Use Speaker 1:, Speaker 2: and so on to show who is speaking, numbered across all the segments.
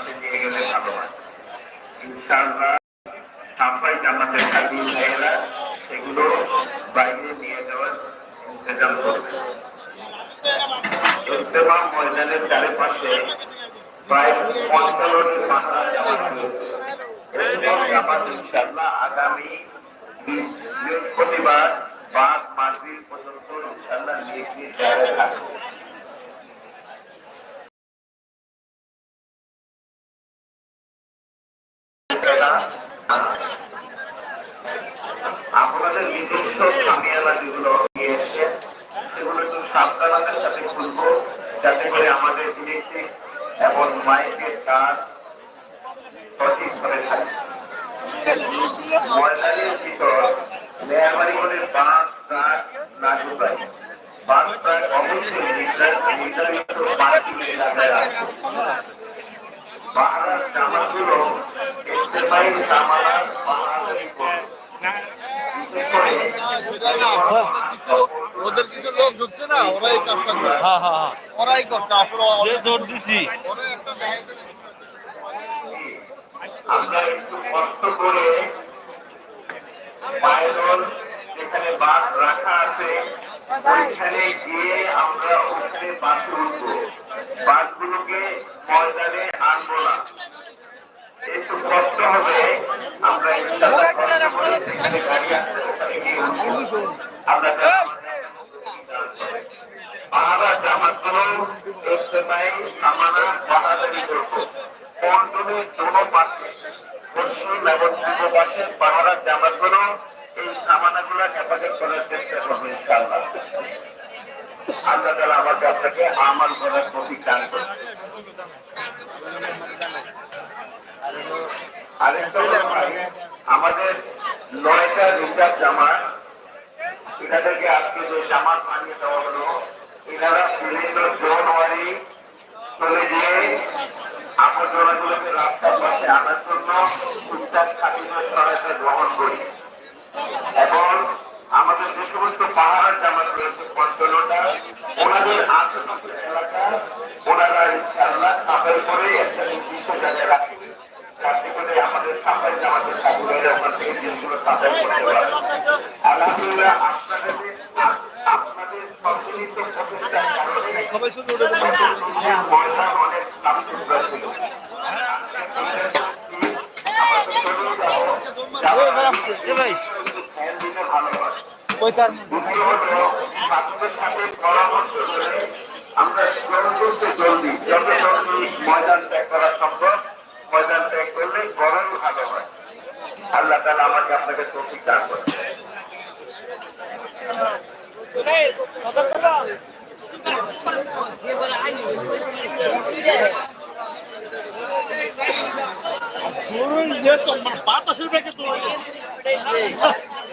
Speaker 1: পাশে নিয়ে গেলে ভালো হয় ইনশাআল্লাহ সাফাই জামাতের কাজী ভাইয়েরা সেগুলো বাইরে নিয়ে যাওয়ার ইন্তজাম করবে ইজতেমা ময়দানের চারিপাশে প্রায় পঞ্চান্নটি পাহারা জামাত আগামী বৃহস্পতিবার পাঁচ মাসির পর্যন্ত ইনশাআল্লাহ নিয়ে গিয়ে জায়গায় থাকবে আপনাদের নিজস্ব সামিয়ানা যেগুলো নিয়ে এসছেন সেগুলো একটু সাবধানতার সাথে খুলবো, যাতে করে আমাদের ইলেকট্রিক এবং মাইকের কাজ সঠিকভাবে মেয়ামারি করে বাঁশ ট্রাক না অবশ্যই নির্ধারিত নির্ধারিত পাঁচটি এলাকায় রাখবে জামাগুলো ইস্তেফাই জামানার
Speaker 2: ওদের কিছু লোক ঢুকছে না ওরাই কাজটা করে।
Speaker 3: হ্যাঁ হ্যাঁ হ্যাঁ।
Speaker 2: ওরাই করছে আসলে
Speaker 3: যে দিছি।
Speaker 1: আমরা একটু কষ্ট করে পায়দল যেখানে বাস রাখা আছে ওইখানে গিয়ে আমরা ওখানে বাসে উঠবো বাসগুলোকে ময়দানে আনব না। একটু কষ্ট হবে, আমরা উঠবো আমরা জামাতগুলো ইস্তেমাই বাহাদারি করব পল্টনের দোনো পাশে। পশ্চিম এবং পূর্ব পাশে পাহাড়ার জামাতগুলো আমাদের নয়টা রিজার্ভ জামাত, এনাদেরকে আজকে যে জামাত বানিয়ে দেওয়া হলো, এনারা বিভিন্ন জানুয়ারি চলে গিয়ে আবর্জনাগুলোকে রাস্তার পাশে আনার জন্য উত্তাপ খাদ্য সহায়তা গ্রহণ করি এবং আমাদের যে সমস্ত পাহাড়ের জামাত রয়েছে পঞ্চলটা ওনাদের আশেপাশের এলাকা ওনারা ইনশাআল্লাহ সাফাই করে একটা নির্দিষ্ট জায়গায় রাখে যাতে করে আমাদের সাফাই জামাতের সাথীরা ওখান থেকে জিনিসগুলো সাফাই করতে পারে আলহামদুলিল্লাহ আপনাদের আপনাদের সম্মিলিত প্রচেষ্টার কারণে ময়দান অনেক সাফসুতরা ছিল। আমাদের চলে যাও
Speaker 3: এ ভাই
Speaker 1: ফ্যান দিলে ভালো হয়
Speaker 3: ওই তার
Speaker 1: আমরা জলদি যত জলদি ময়দান ত্যাগ করা সম্ভব ময়দান ত্যাগ করলে গরম ভালো হয় আল্লাহ তালা আমাকে আপনাকে তৌফিক দান করে
Speaker 3: বাতাসের ব্যাগে তো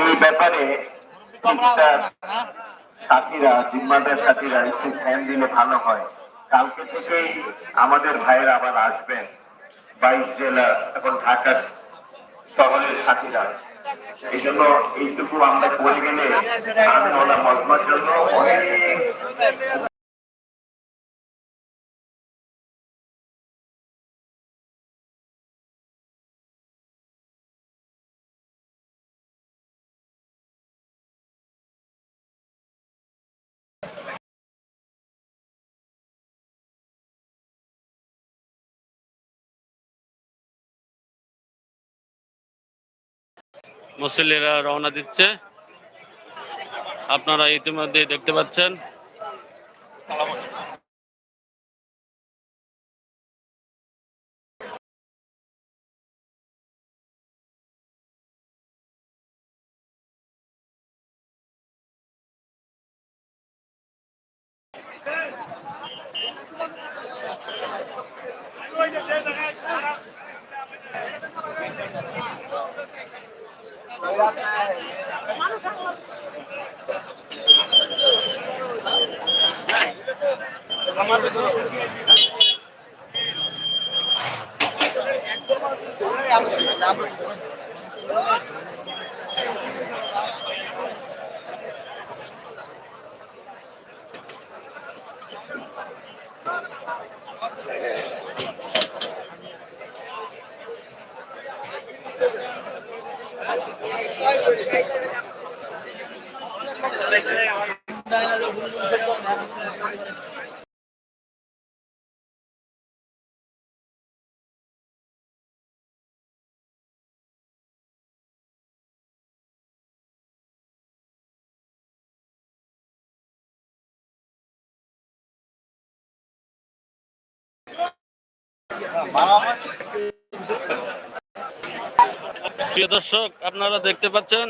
Speaker 2: এই
Speaker 1: ব্যাপারে সাথীরা, জিম্মাদার সাথীরা একটু ধ্যান দিলে ভালো হয়। কালকে থেকেই আমাদের ভাইয়েরা আবার আসবেন, বাইশ জেলা এবং ঢাকার শহরের সাথীরা। এই জন্য এইটুকু আমরা করে গেলে, আমি ওলা মজমার জন্য অনেক
Speaker 4: মুসল্লিরা রওনা দিচ্ছে। আপনারা ইতিমধ্যে দেখতে পাচ্ছেন। প্রিয় দর্শক আপনারা দেখতে পাচ্ছেন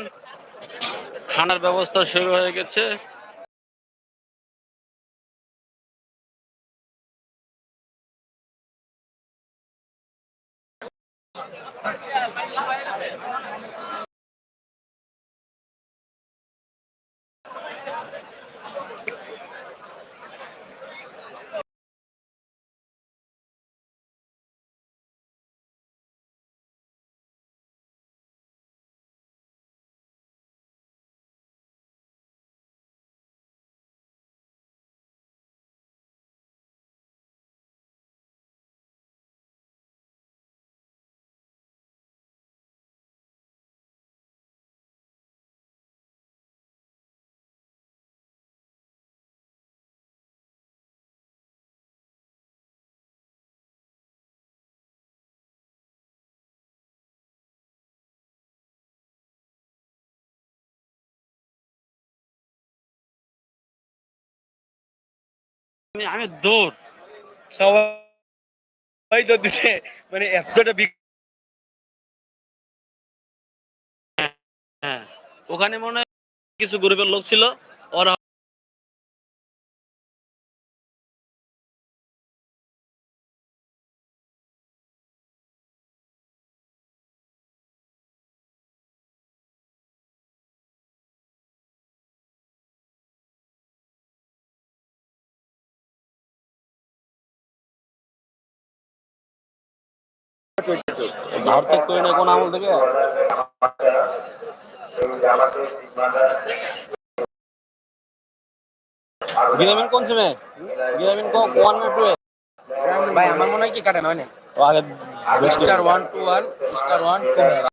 Speaker 4: খানার ব্যবস্থা শুরু হয়ে গেছে। আমি- আমি দৌড়।
Speaker 3: সবাই মানে এতটা
Speaker 4: হ্যাঁ ওখানে মনে হয় কিছু গরিবের লোক ছিল। ওরা ত্যাগ করে না কোন আমল থেকে? গ্রামীণ কোন সিমে গ্রামীণ ওয়ান টু
Speaker 3: ভাই আমার মনে হয় কি কাটে নয় না?
Speaker 4: আগে
Speaker 3: star one two one star one two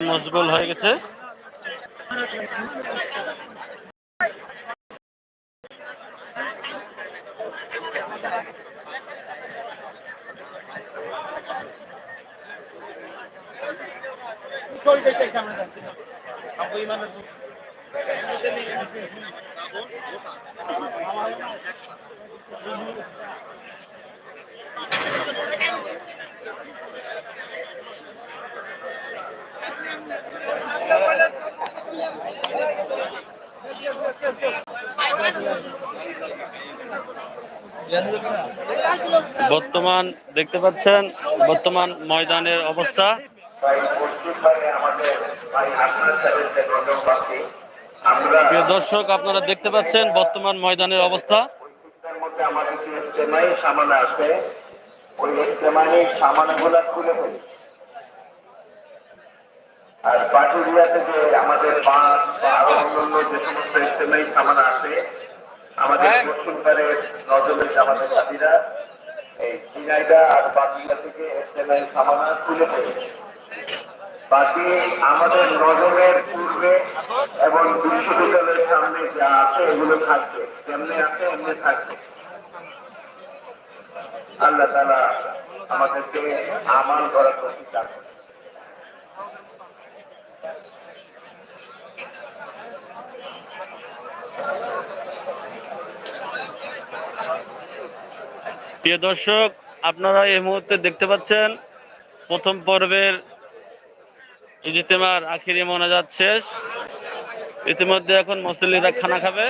Speaker 4: মশগুল হয়ে গেছে। বর্তমান দেখতে পাচ্ছেন বর্তমান ময়দানের অবস্থা। প্রিয় দর্শক আপনারা দেখতে পাচ্ছেন বর্তমান ময়দানের অবস্থা।
Speaker 1: আর পাটুরিয়াতে যে আমাদের বা আরও অন্যান্য যে সমস্ত ইস্তেমাই সামান আছে আমাদের পশ্চিমবারের নজরের আমাদের সাথীরা এই চিনাইদা আর থেকে ইস্তেমাই সামানা খুলে ফেলে বাকি আমাদের নজরের পূর্বে এবং বিশ্ববিদ্যালয়ের সামনে যা আছে এগুলো থাকবে। যেমনি আছে, এমনি থাকবে। আল্লাহ তালা আমাদেরকে আমান করার প্রতি
Speaker 4: প্রিয় দর্শক, আপনারা এই মুহূর্তে দেখতে পাচ্ছেন প্রথম পর্বের ইজতেমার আখিরি মোনাজাত শেষ। ইতিমধ্যে এখন মুসল্লিরা খানা খাবে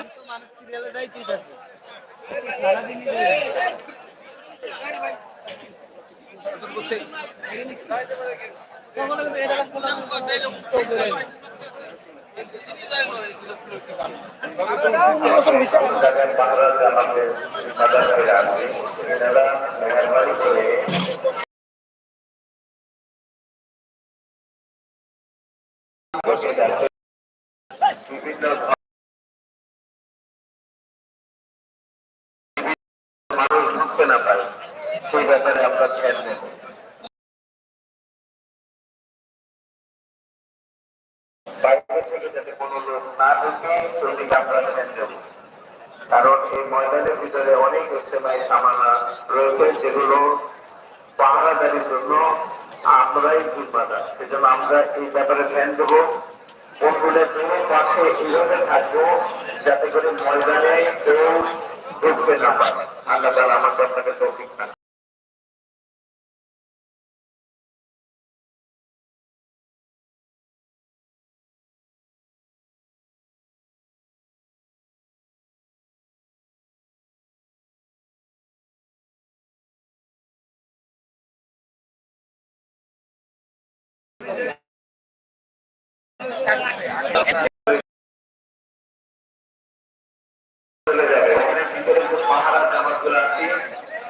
Speaker 1: বিভিন্ন মানুষ ঢুকতে না পারে সেই ব্যাপারে আমরা খেয়াল নেব বাইরে যাতে ভিতরে অনেক জন্য আমরাই জিম্মাদার। সেজন্য আমরা এই ব্যাপারে ধ্যান দেবো। কোনগুলো কোনো পাশে এইভাবে থাকব, যাতে করে ময়দানে কেউ ঢুকতে না পারে। আল্লাহ তালা আমার আপনাকে তৌফিক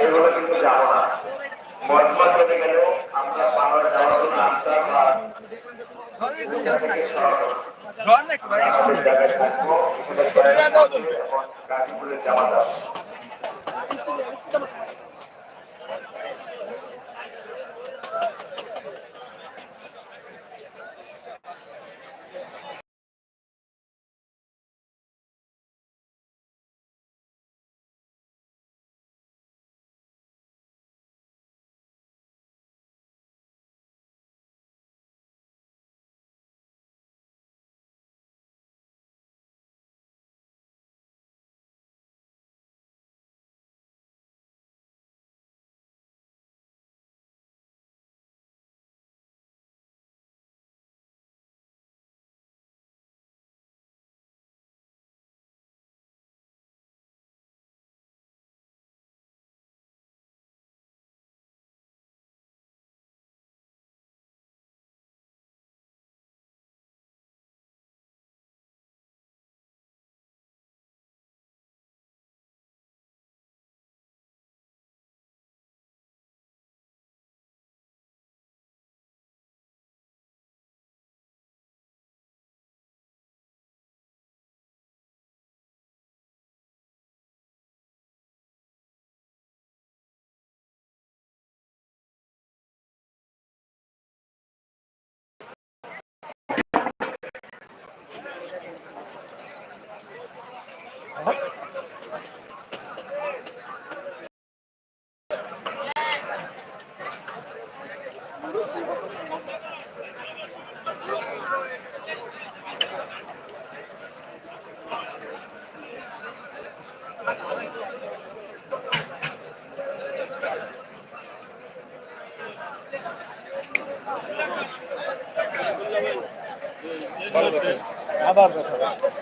Speaker 1: এগুলো কিন্তু যাব না মজমা চলে আমরা পাহাড় যাওয়ার আমরা জায়গায়
Speaker 2: আবার কথা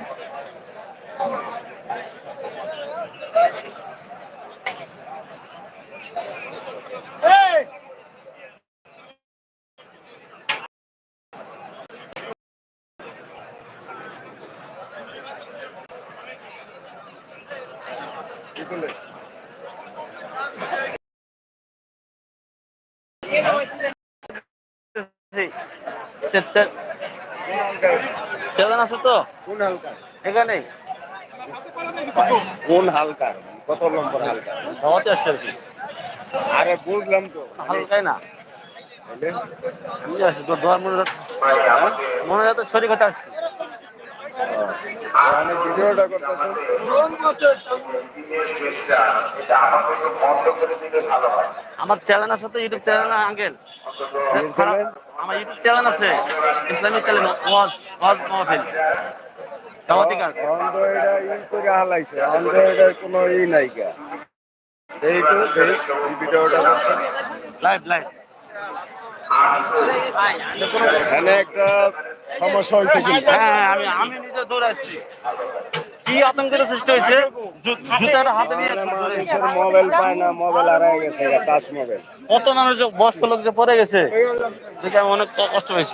Speaker 2: কোন হালকা
Speaker 4: এখানে?
Speaker 2: কোন হালকা কত নম্বর হালকা
Speaker 4: সমাতে আসছে কি।
Speaker 2: আরে বুঝলাম তো।
Speaker 4: হালকাই না। মনে শরীর কথা আসছে।
Speaker 2: ভিডিওটা করতেছি।
Speaker 4: আমার চ্যানেল আছে তো ইউটিউব চ্যানেল আঙ্কেল? আমার ইউটিউব চ্যানেল আছে ইসলামিক চ্যানেল ওয়াজ ওয়াজ মাহফিল দাওয়াতি কাজ
Speaker 2: অন্ধ এটা ই করে হালাইছে। অন্ধ এটার কোনো ই নাই গা। এই এই ভিডিওটা করছে
Speaker 4: লাইভ লাইভ
Speaker 2: এখানে একটা সমস্যা হয়েছে কিন্তু।
Speaker 4: হ্যাঁ হ্যাঁ আমি আমি নিজে দৌড়ে আসছি। কি আতঙ্কের সৃষ্টি হয়েছে? জু- জুতার হাতে নিয়ে
Speaker 2: মানে। মানুষের মোবাইল পায় না মোবাইল হারাই গেছে টাচ মোবাইল।
Speaker 4: কত মানুষ বয়স্ক লোক যে পড়ে গেছে দেখে আমি অনেক কষ্ট কষ্ট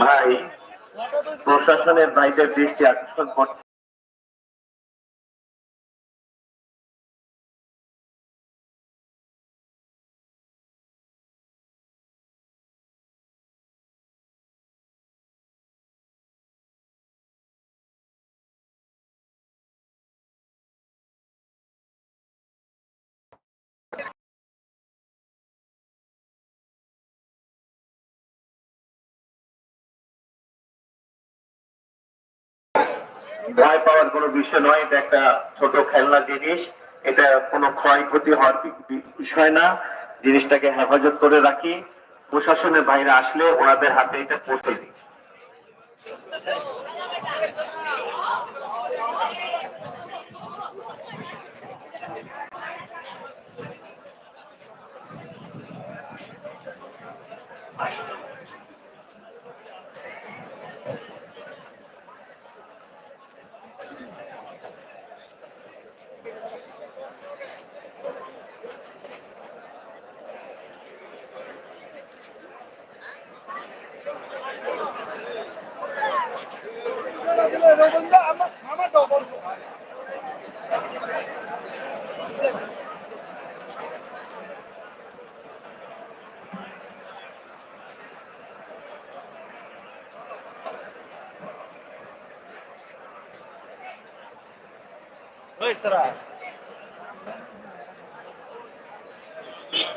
Speaker 1: ভাই প্রশাসনের বাইরে দৃষ্টি আকর্ষণ করছে ভয় পাওয়ার কোনো বিষয় নয়, এটা একটা ছোট খেলনা জিনিস। এটা কোনো ক্ষয়ক্ষতি হওয়ার বিষয় না। জিনিসটাকে হেফাজত করে রাখি। প্রশাসনের বাইরে আসলে ওনাদের হাতে এটা পৌঁছে দিই।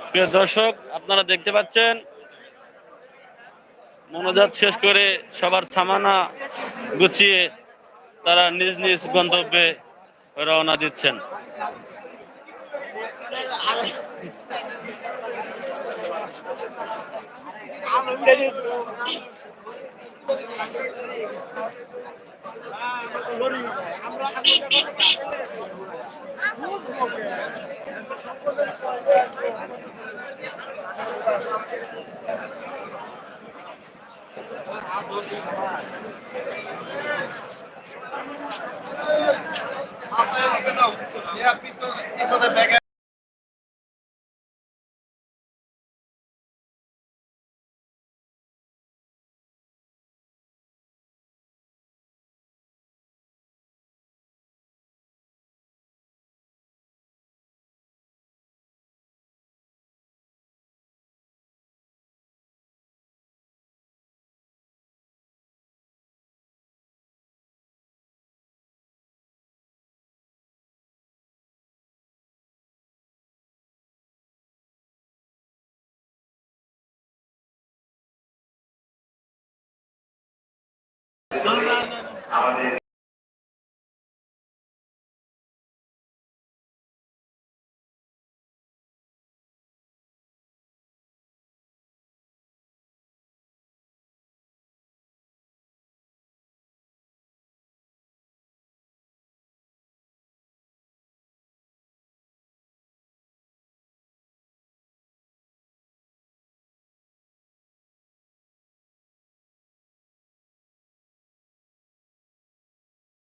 Speaker 4: প্রিয় দর্শক আপনারা দেখতে পাচ্ছেন মনোজাত শেষ করে সবার সামানা গুছিয়ে তারা নিজ নিজ গন্তব্যে রওনা দিচ্ছেন।
Speaker 1: আপনার পিছনে ব্যাগে আমাদের